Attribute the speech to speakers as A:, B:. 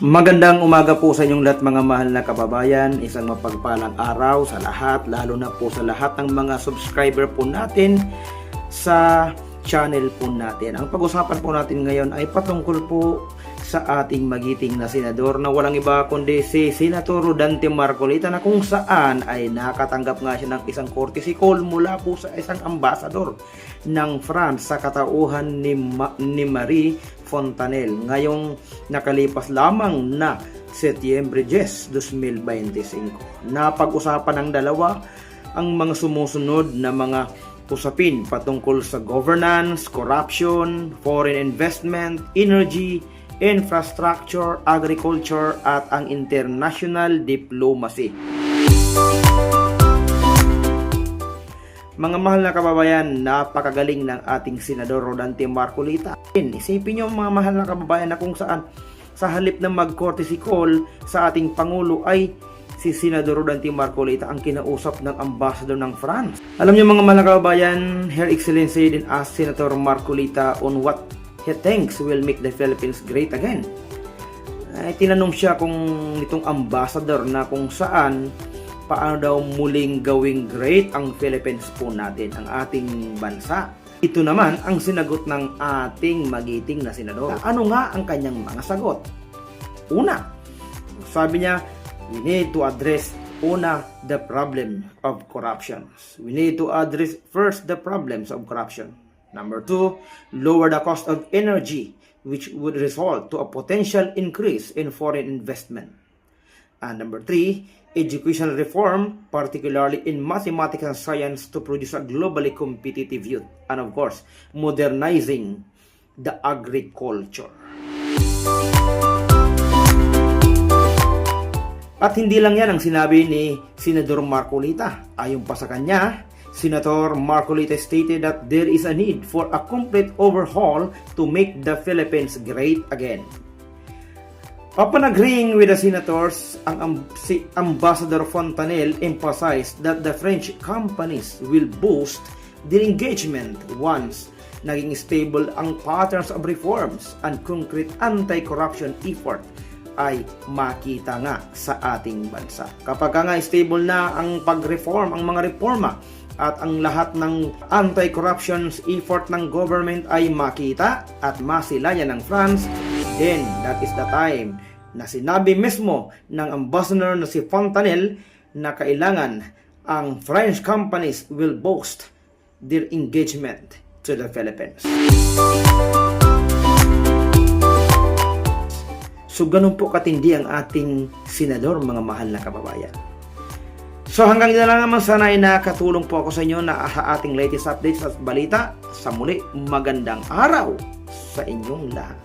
A: Magandang umaga po sa inyong lahat mga mahal na kababayan. Isang mapagpalang araw sa lahat, lalo na po sa lahat ng mga subscriber po natin sa channel po natin. Ang pag-usapan po natin ngayon ay patungkol po sa ating magiting na senador na walang iba kundi si Senator Rodante Marcolita na kung saan ay nakatanggap nga siya ng isang courtesy call mula po sa isang ambassador ng France sa katauhan ni, Ma- ni Marie Fontanel ngayong nakalipas lamang na Setyembre 10, 2025. Napag-usapan ng dalawa ang mga sumusunod na mga usapin patungkol sa governance, corruption, foreign investment, energy, infrastructure, agriculture at ang international diplomacy. Mga mahal na kababayan, napakagaling ng ating Senador Rodante Marcolita. Isipin nyo mga mahal na kababayan na kung saan sa halip na mag-courtesy call sa ating Pangulo ay si Senador Rodante Marcolita ang kinausap ng ambassador ng France. Alam niyo mga kababayan, Her Excellency din asked Senator Marcolita on what he thinks will make the Philippines great again. Ay, tinanong siya kung itong ambassador na kung saan paano daw muling gawing great ang Philippines po natin, ang ating bansa. Ito naman ang sinagot ng ating magiting na senador. Ano nga ang kanyang mga sagot? Una, sabi niya, we need to address una the problem of corruption. We need to address first the problems of corruption. Number two, lower the cost of energy, which would result to a potential increase in foreign investment. And number three, educational reform, particularly in mathematics and science to produce a globally competitive youth. And of course, modernizing the agriculture. At hindi lang yan ang sinabi ni Senador Marcolita. Ayon pa sa kanya, Senator Marcolita stated that there is a need for a complete overhaul to make the Philippines great again. Upon agreeing with the senators, ang si Ambassador Fontanel emphasized that the French companies will boost their engagement once naging stable ang patterns of reforms and concrete anti-corruption effort ay makita nga sa ating bansa. Kapag nga stable na ang pag-reform, ang mga reforma at ang lahat ng anti-corruption effort ng government ay makita at masilayan ng France, then that is the time na sinabi mismo ng ambassador na si Fontanel na kailangan ang French companies will boost their engagement to the Philippines. So ganun po katindi ang ating senador mga mahal na kababayan. So hanggang dyan lang naman sana ay nakatulong po ako sa inyo na sa ating latest updates at balita. Sa muli, magandang araw sa inyong lahat.